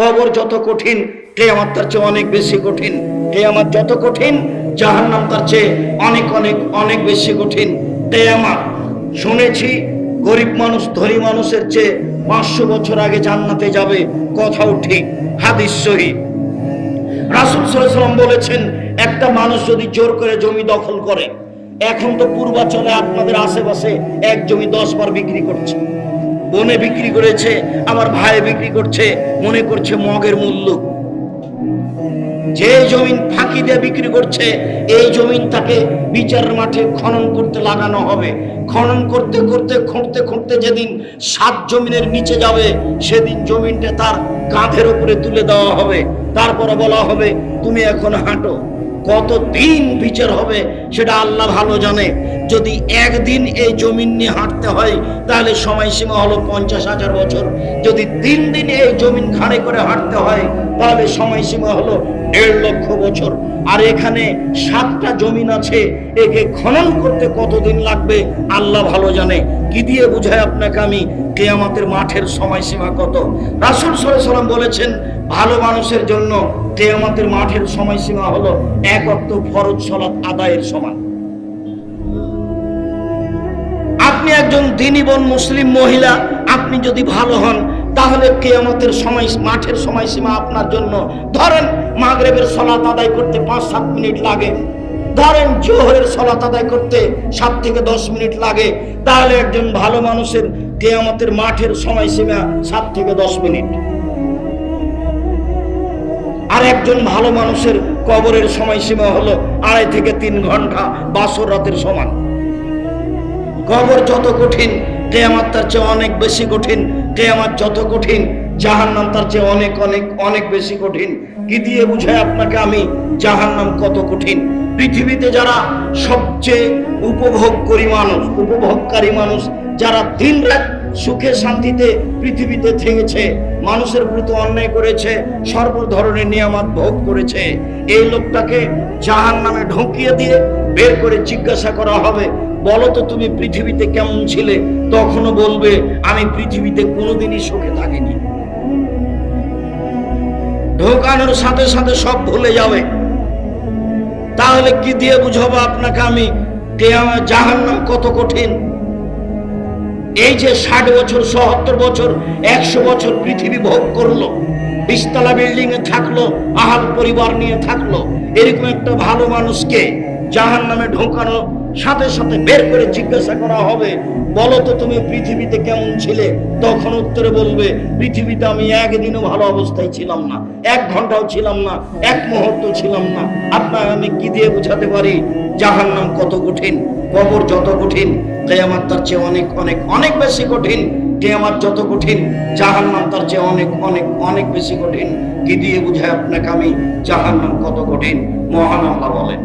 কবর যত কঠিন, কেয়ামত তার চেয়ে অনেক বেশি কঠিন। কেয়ামত যত কঠিন, জাহান্নাম তার চেয়ে অনেক অনেক অনেক বেশি কঠিন। কেয়ামত, শুনেছি গরিব মানুষ, ধনী মানুষের চেয়ে পাঁচশো বছর আগে জান্নাতে যাবে, কথাও ঠিক, হাদিস সহি। রাসুল সাল্লাম বলেছেন, একটা মানুষ যদি জোর করে জমি দখল করে, এখন তো পূর্বাচলে আপনাদের আশেপাশে এক জমি দশ বার বিক্রি করছে। বনে বিক্রি করেছে আমার ভাই বিক্রি করছে মনে করছে মগের মূল্য। যে জমিন ফাঁকি দিয়ে বিক্রি করছে, এই জমিন তাকে বিচারের মাঠে খনন করতে লাগানো হবে। খনন করতে করতে, খুঁড়তে খুঁড়তে যেদিন সাত জমিনের নিচে যাবে, সেদিন জমিনটা তার কাঁধের উপরে তুলে দেওয়া হবে। তারপরে বলা হবে, তুমি এখন হাঁটো। কত দিন বিচার হবে, সেটা আল্লাহ ভালো জানে। যদি একদিন এই জমিন নিয়ে হাঁটতে হয়, তাহলে সময়সীমা হলো পঞ্চাশ হাজার বছর। যদি তিন দিন এই জমিন ঘাড়ে করে হাঁটতে হয়, তাহলে সময়সীমা হলো দেড় লক্ষ বছর। আর এখানে সাতটা জমিন আছে, একে খনন করতে কতদিন লাগবে আল্লাহ ভালো জানে। কি দিয়ে বুঝায় আপনাকে আমি? কেয়ামতের মাঠের সময়সীমা কত? রাসুল সাল্লাম বলেছেন, ভালো মানুষের জন্য কেয়ামতের মাঠের সময়সীমা হলো এক অক্ত ফরজ সলাৎ আদায়ের সমান। আপনি একজন দিনীবন মুসলিম মহিলা, আপনি যদি ভালো হন তাহলে কেয়ামতের সময়, মাঠের সময়সীমা আপনার জন্য। ধরেন মাগরেবের সলাত আদায় করতে পাঁচ, সাত মিনিট লাগে। ধরেন জোহরের সলাত আদায় করতে সাত থেকে দশ মিনিট লাগে। তাহলে একজন ভালো মানুষের কেয়ামতের মাঠের সময়সীমা সাত থেকে দশ মিনিট। আর একজন ভালো মানুষের কবরের সময়সীমা হলো আড়াই থেকে তিন ঘণ্টা বাসর রাতের সমান। কবর যত কঠিন, কেয়ামাত তার চেয়ে অনেক বেশি কঠিন। কেয়ামাত যত কঠিন, জাহান্নাম তার চেয়ে অনেক অনেক অনেক বেশি কঠিন। কি দিয়ে বুঝাই আপনাকে আমি জাহান্নাম কত কঠিন? পৃথিবীতে যারা সবচেয়ে উপভোগ করি মানুষ, উপভোগকারী মানুষ, যারা দিন রাত সুখে শান্তিতে পৃথিবীতে থেকেছে, মানুষের প্রতি অন্যায় করেছে সর্ব ধরনের নিয়ামত ভোগ করেছে। এই লোকটাকে জাহান নামে ঢুকিয়ে দিয়ে বের করে জিজ্ঞাসা করা হবে, বলো তো তুমি পৃথিবীতে কেমন ছিলে? তখনও বলবে, আমি পৃথিবীতে কোনোদিনই সুখে থাকিনি। ঢোকানোর সাথে সাথে সব ভুলে যাবে। তাহলে কি দিয়ে বুঝাবো আপনাকে আমি? জাহান নাম কত কঠিন। এই যে ষাট বছর, সত্তর বছর, একশো বছর পৃথিবী ভোগ করল, বিশতলা বিল্ডিং এ থাকল, আহাল পরিবার নিয়ে থাকল, এরকম একটা ভালো মানুষকে জাহান নামে ঢোকানো, সাথে সাথে বের করে জিজ্ঞাসা করা হবে, বলো তো তুমি পৃথিবীতে কেমন ছিলে? তখন উত্তরে বলবে, পৃথিবীতে আমি একদিনও ভালো অবস্থায় ছিলাম না, এক ঘন্টাও ছিলাম না, এক মুহূর্ত ছিলাম না। আপনার আমি কি দিয়ে বুঝাতে পারি? জাহান নাম কত কঠিন, কবর যত কঠিন কেয়ামাত তার চেয়ে অনেক অনেক অনেক বেশি কঠিন। কেয়ামাত যত কঠিন জাহান নাম তার চেয়ে অনেক অনেক অনেক বেশি কঠিন। কি দিয়ে বুঝায় আপনাকে আমি? জাহান নাম কত কঠিন? মহান আল্লাহ বলেন।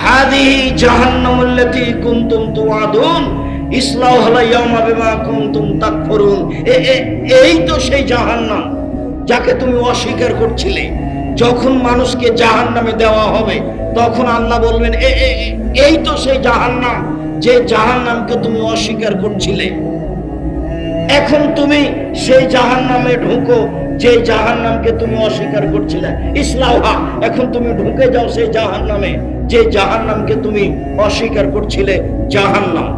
হাদিহি জাহান্নামুল্লাতী কুনতুম তুআদুন ইসলাহ হলো ইয়াউমা বিমা কুনতুম তাকফুরুন। এই তো সেই জাহান্নাম যাকে তুমি অস্বীকার করছিলে। যখন মানুষকে জাহান্নামে দেওয়া হবে তখন আল্লাহ বলবেন এই তো সেই জাহান্নাম, যে জাহান্নামকে তুমি অস্বীকার করছিলে। এখন তুমি সেই জাহান নামে ঢুকো, যে জাহান নামকে তুমি অস্বীকার করছিলে। ইসলাহা এখন তুমি ঢুকে যাও সেই জাহান নামে যে জাহান নামকে তুমি অস্বীকার করছিলে জাহান নাম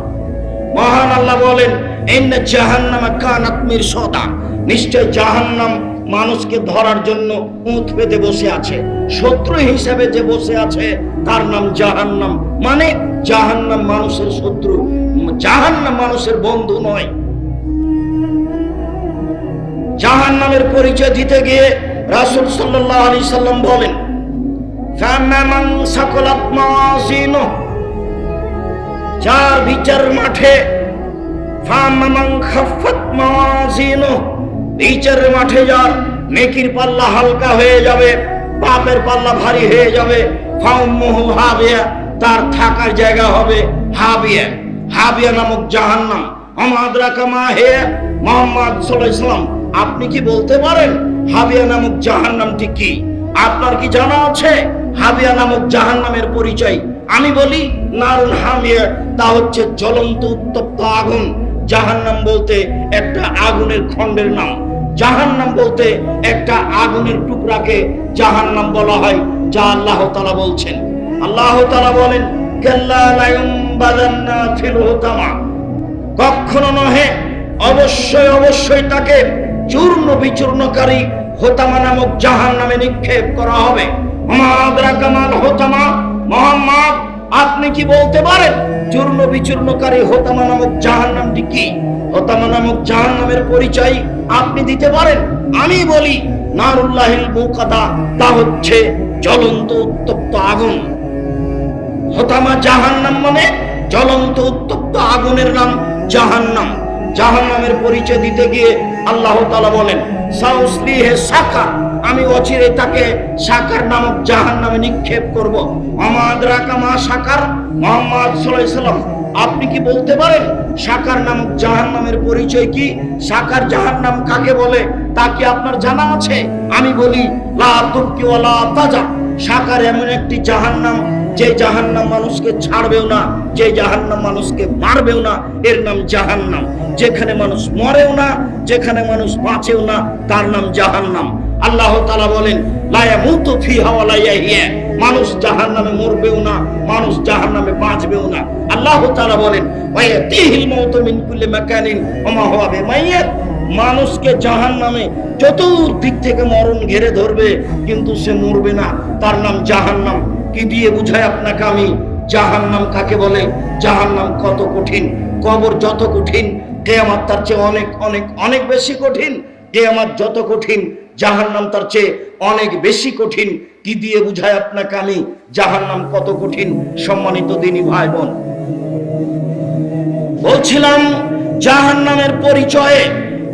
মহান আল্লাহ বলেন এন্না জাহান নামে কানাত সদা নিশ্চয় জাহান নাম মানুষকে ধরার জন্য উঁত পেতে বসে আছে, শত্রু হিসেবে যে বসে আছে, তার নাম জাহান্নাম। মানে জাহান্নাম মানুষের শত্রু, জাহান্নাম মানুষের বন্ধু নয়। জাহান নামের পরিচয় দিতে গিয়ে রাসুল সাল্লাহ আলি সাল্লাম বলেন যার বিচার মাঠে ফামামান খাফাত মাজিনু বিচারের মাঠে যার নেকির পাল্লা হালকা হয়ে যাবে পাপের পাল্লা ভারী হয়ে যাবে ফাউমুহু হাবিয়া, তার থাকার জায়গা হবে হাবিয়া। হাবিয়া নামক জাহান্নাম আমাদরা কামা হে মোহাম্মদ সাল্লাম আপনি কি বলতে পারেন হাবিয়া নামক জাহান্নামটি কি? আপনার কি জানা আছে হাবিয়া নামক জাহান্নামের পরিচয়? আমি বলি নারুন হামিয়া, তা হচ্ছে জ্বলন্ত উত্তপ্ত আগুন। জাহান্নাম বলতে একটা আগুনের খণ্ডের নাম। জাহান্নাম বলতে একটা আগুনের টুকরাকে জাহান্নাম বলা হয়, যা আল্লাহ তাআলা বলছেন। আল্লাহ তাআলা বলেন কখনো নহে, অবশ্যই অবশ্যই তাকে চূর্ণ বিচূর্ণকারী হোতামা নামক জাহান নামে নিক্ষেপ করা হবে। হোতামা। মোহাম্মদ, আপনি কি বলতে পারেন, চূর্ণ বিচূর্ণকারী হোতামা নামক জাহান নামটি কি? হোতামা নামক জাহান নামের পরিচয় আপনি দিতে পারেন। আমি বলি, নারুল্লাহিল মুকাদা, তা হচ্ছে জ্বলন্ত উত্তপ্ত আগুন। হতামা জাহান্নাম মানে জ্বলন্ত উত্তপ্ত আগুনের নাম জাহান্নাম। জাহান্নামের পরিচয় দিতে গিয়ে আল্লাহ তাআলা বলেন, সাউসলিহে সাকা আমি অচিরে তাকে সাকার নামক জাহান্নামে নিক্ষেপ করব। আমাদ রাকামা সাকার মোহাম্মদ সাল্লাম আপনি কি বলতে পারেন সাকার নামক জাহান্নামের পরিচয় কি? সাকার জাহান্নাম কাকে বলে? তা কি আপনার জানা আছে? আমি বলি, লা সাকার এমন একটি জাহান্নাম, যে জাহান্নাম মানুষকে ছাড়বেও না, যে জাহান্নাম মানুষকে মারবেও না, এর নাম জাহান্নাম। যেখানে মানুষ মরেও না, যেখানে মানুষ বাঁচেও না, তার নাম জাহান্নাম। আল্লাহ তালা বলেন, লা ইয়ামুতু ফিহা ওয়া লা মানুষ জাহান্নামে মরবেও না, মানুষ জাহান্নামে বাঁচবেও না। আল্লাহ তাআলা বলেন মানুষকে জাহান নামে চতুর্দিক থেকে মরণ ঘেরে ধরবে, কিন্তু সে মরবে না। তার নাম জাহান্নাম। কি দিয়ে বুঝায় আপনাকে আমি? জাহান্নাম কাকে বলে? জাহান নাম কত কঠিন। কবর যত কঠিন কে আমার তার চেয়ে অনেক অনেক অনেক বেশি কঠিন। কে আমার যত কঠিন জাহান্নাম তার চেয়ে অনেক বেশি কঠিন। কি দিয়ে বুঝায় আপনাকে আমি? জাহান্নাম কত কঠিন? সম্মানিত দিনী ভাই বোন বলছিলাম, জাহান্নামের পরিচয়ে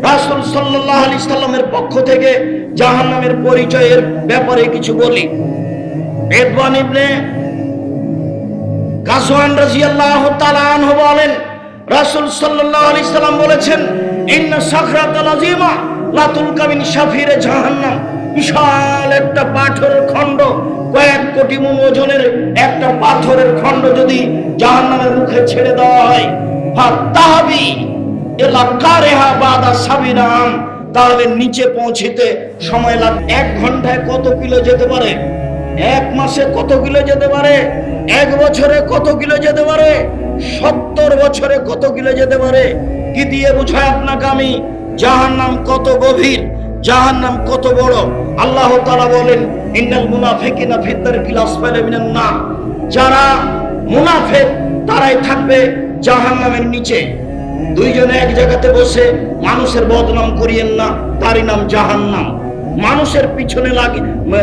রাসূল সাল্লাল্লাহু আলাইহি সাল্লামের পক্ষ থেকে জাহান্নামের পরিচয়ের ব্যাপারে কিছু বলি। রেদওয়ান ইবনে গাজওয়ান রাদিয়াল্লাহু তাআলা আনহু বলেন, রাসূল সাল্লাল্লাহু আলাইহি সাল্লাম বলেছেন, ইন্না সাখরাতাল আযীমা। লা তুলকা মিন শাফিরে জাহান্নাম। বিশাল একটা পাথরের খণ্ড, কয়েক কোটি মন ওজনের একটা পাথরের খণ্ড যদি জাহান্নামের মুখে ছেড়ে দেওয়া হয় ফাতাহাবি এলাকারেহা বাদা সাবিরাম। তাহলে নিচে পৌঁছিতে সময় লাগ এক ঘন্টায় কত কিলো যেতে পারে? এক মাসে কত কিলো যেতে পারে? এক বছরে কত কিলো যেতে পারে? সত্তর বছরে কত কিলো যেতে পারে? কি দিয়ে বুঝায় আপনাকে আমি? জাহান্নাম কত গভীর, জাহান্নাম কত বড়। আল্লাহ তাআলা বলেন, ইন্নাল মুনাফিকিনা ফিদ্দার কিলাস মিনান না যারা মুনাফেক, তারাই থাকবে জাহান্নামের নিচে। দুইজনে এক জায়গাতে বসে মানুষের বদনাম করিয়েন না, তারই নাম জাহান্নাম। মানুষের পিছনে লাগি,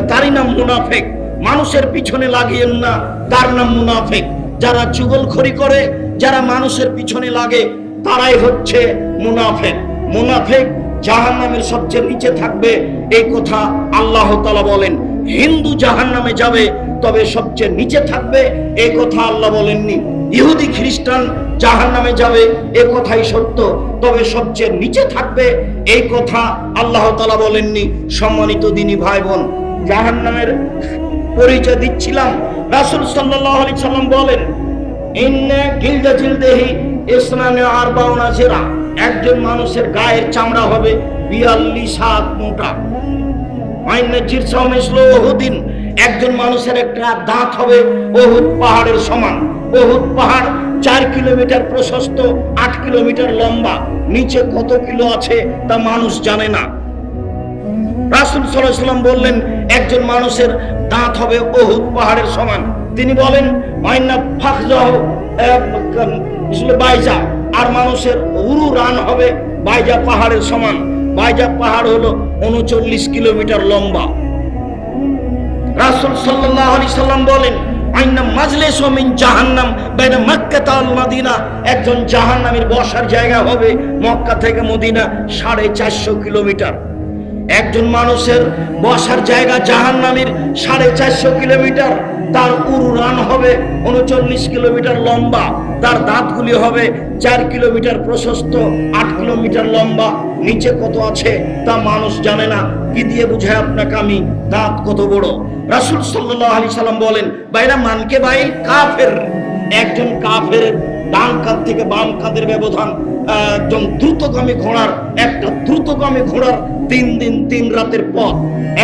তারই নাম মুনাফেক। মানুষের পিছনে লাগিয়েন না, তার নাম মুনাফেক। যারা চুগলখড়ি করে, যারা মানুষের পিছনে লাগে, তারাই হচ্ছে মুনাফেক। মুনাফেক জাহান্নামের সবচেয়ে নিচে থাকবে। এই কথা আল্লাহ তাআলা বলেন। হিন্দু জাহান্নামে যাবে, তবে সবচেয়ে নিচে থাকবে। এই কথা আল্লাহ বলেননি। ইহুদি, খ্রিস্টান জাহান নামে যাবে, এ কথাই সত্য। তবে সবচেয়ে নিচে থাকবে, এই কথা আল্লাহ তালা বলেননি। সম্মানিত দিনী ভাই বোন জাহান নামের পরিচয় দিচ্ছিলাম। রাসুল সাল্লাহ আলি সাল্লাম বলেন, ইন্নে গিলদা জিলদেহি ইসলামে আর বাউনা জেরা। একজন মানুষের গায়ের চামড়া হবে বিয়াল্লিশ হাত মোটা। ওহুদিন। একজন মানুষের একটা দাঁত হবে ওহুদ পাহাড়ের সমান। বহুত পাহাড় চার কিলোমিটার প্রশস্ত, আট কিলোমিটার লম্বা। নিচে কত কিলো আছে তা মানুষ জানে না। রাসুল সাল্লাম বললেন, একজন মানুষের দাঁত হবে ওহুদ পাহাড়ের সমান। তিনি বলেন মাইনা ফাকজাহ বাইজা। আর মানুষের উরু রান হবে বাইজা পাহাড়ের সমান। বাইজা পাহাড় হলো উনচল্লিশ কিলোমিটার লম্বা। রাসুল সাল্লাহ আলি সাল্লাম বলেন জাহান্নাম একজন জাহান্নামের বসার জায়গা হবে মক্কা থেকে মদিনা সাড়ে চারশো কিলোমিটার। একজন মানুষের বসার জায়গা জাহান্নামের সাড়ে চারশো কিলোমিটার। তার উড়ান হবে উনচল্লিশ কিলোমিটার লম্বা, তার দাঁতগুলি হবে চার কিলোমিটার প্রশস্ত, আট কিলোমিটার লম্বা, নিচে কত আছে তা মানুষ জানে না। কি দিয়ে বুঝায় আপনাকে আমি? দাঁত কত বড়? রাসুল সাল্লাহ আলি সাল্লাম বলেন বাইরা মানকে বাই কাফের। একজন কাফের ডান কাঁধ থেকে বাম কাঁধের ব্যবধান একজন দ্রুতগামী ঘোড়ার, একটা দ্রুতগামী ঘোড়ার তিন দিন তিন রাতের পথ।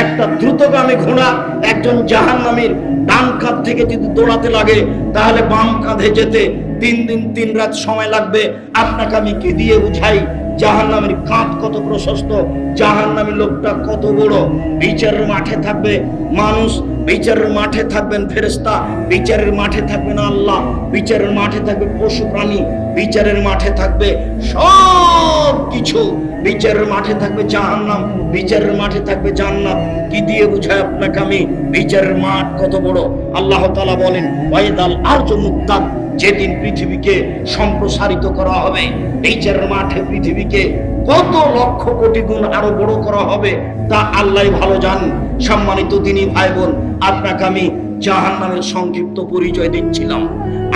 একটা দ্রুতগামী ঘোড়া একজন জাহান্নামীর ডান কাঁধ থেকে যদি দৌড়াতে লাগে, তাহলে বাম কাঁধে যেতে তিন দিন, তিন রাত সময় লাগবে। আপনাকে আমি কি দিয়ে বুঝাই? জাহান্নামের কাঁধ কত প্রশস্ত জাহান্নামী লোকটা কত বড়? বিচারের মাঠে থাকবে মানুষ, বিচারের মাঠে থাকবেন ফেরেস্তা বিচারের মাঠে থাকবেন আল্লাহ, বিচারের মাঠে থাকবে পশু প্রাণী, বিচারের মাঠে থাকবে সব কিছু। বিচারের মাঠে থাকবে জাহান্নাম, বিচারের মাঠে থাকবে জান্নাত। কি দিয়ে বুঝায় আপনাকে আমি? বিচারের মাঠ কত বড়? আল্লাহ তালা বলেন, ওয়াইদাল আরজু মুক্তাদ যেদিন পৃথিবীকে সম্প্রসারিত করা হবে বিচারের মাঠে পৃথিবীকে কত লক্ষ কোটি গুণ আরও বড় করা হবে, তা আল্লাহ ভালো জানেন। সম্মানিত দিনী ভাই বোন আপনাকে আমি জাহান নামের সংক্ষিপ্ত পরিচয় দিচ্ছিলাম।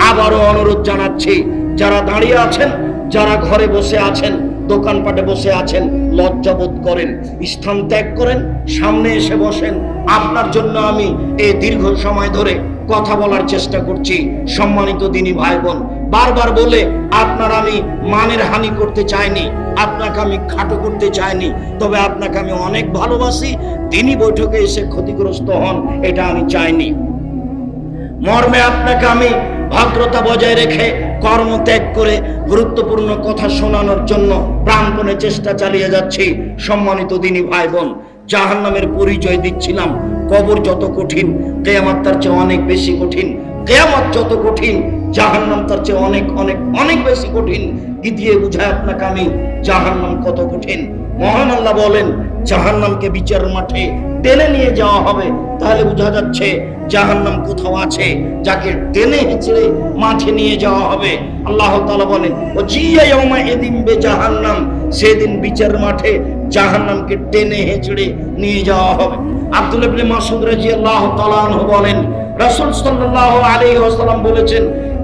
আবারও অনুরোধ জানাচ্ছি, যারা দাঁড়িয়ে আছেন, যারা ঘরে বসে আছেন, দোকানপাটে বসে আছেন লজ্জাবোধ করেন, স্থান ত্যাগ করেন, সামনে এসে বসেন। আপনার জন্য আমি এই দীর্ঘ সময় ধরে কথা বলার চেষ্টা করছি। সম্মানিত দিনী ভাই বোন বারবার বলে, আপনার আমি মানের হানি করতে চাইনি, আপনাকে আমি খাটো করতে চাইনি, তবে আপনাকে আমি অনেক ভালোবাসি। তিনি বৈঠকে এসে ক্ষতিগ্রস্ত হন, এটা আমি চাইনি। মর্মে আপনাকে আমি ভদ্রতা বজায় রেখে কর্ম ত্যাগ করে গুরুত্বপূর্ণ কথা শোনানোর জন্য প্রাণপণে চেষ্টা চালিয়ে যাচ্ছি। সম্মানিত দিনী ভাই বোন জাহান নামের পরিচয় দিচ্ছিলাম। কবর যত কঠিন, কেয়ামাত তার চেয়ে অনেক বেশি কঠিন, কেয়ামত যত কঠিন, জাহান্নাম তার চেয়ে অনেক অনেক অনেক বেশি কঠিন। কি দিয়ে বুঝায় আপনাকে আমি? জাহান্নাম কত কঠিন? মহান আল্লাহ বলেন, জাহান্নামকে বিচার মাঠে টেনে নিয়ে যাওয়া হবে। তাহলে বোঝা যাচ্ছে জাহান্নাম কোথাও আছে, যাকে টেনে হেঁচড়ে মাঠে নিয়ে যাওয়া হবে। আল্লাহ তাআলা বলেন ও জিয়া এদিন বে জাহান্নাম সেদিন বিচার মাঠে জাহান্নামকে টেনে হেঁচড়ে নিয়ে যাওয়া হবে। আব্দুল ইবনে মাসউদ রাদিয়াল্লাহু তাআলা আনহু বলেন, রাসূল সাল্লাল্লাহু আলাইহি ওয়াসাল্লাম বলেছেন,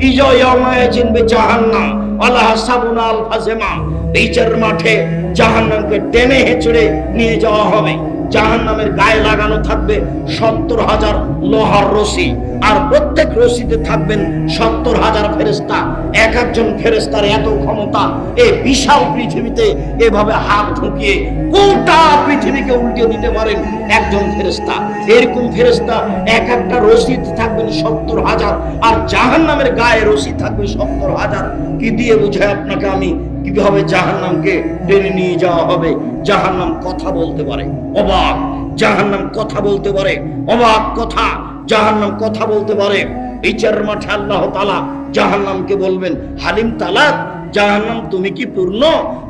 ইজা ইয়াউমা ইয়াজিন বে জাহান্নাম আল্লাহ সাবুনা আল ফাজেমা বিচার মাঠে জাহান্নামকে টেনে হেঁচড়ে নিয়ে যাওয়া হবে। জাহান্নামের গায়ে লাগানো থাকবে সত্তর হাজার লোহার রশি, আর প্রত্যেক রশিতে থাকবেন সত্তর হাজার ফেরেস্তা এক একজন ফেরেস্তার এত ক্ষমতা এই বিশাল পৃথিবীতে এভাবে হাত ঢুকিয়ে গোটা পৃথিবীকে উল্টে দিতে পারেন একজন ফেরেস্তা এরকম ফেরেস্তা এক একটা রশিতে থাকবেন সত্তর হাজার, আর জাহান্নামের গায়ে রশি থাকবে সত্তর হাজার। কি দিয়ে বুঝায় আপনাকে আমি? কীভাবে জাহান্নামকে টেনে নিয়ে যাওয়া হবে। জাহান্নাম কথা বলতে পারে। অবাক। জাহান্নাম কথা বলতে পারে। অবাক কথা। জাহান্নাম কথা বলতে পারে। বিচারের মাঠে আল্লাহ তালা জাহান্নামকে বলবেন, হালিম তালাক, জাহান্নাম তুমি কি পূর্ণ?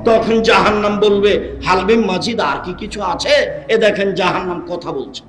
তখন জাহান্নাম বলবে, হালবিম মাজিদ, আর কি কিছু আছে? এ দেখেন জাহান্নাম কথা বলছে।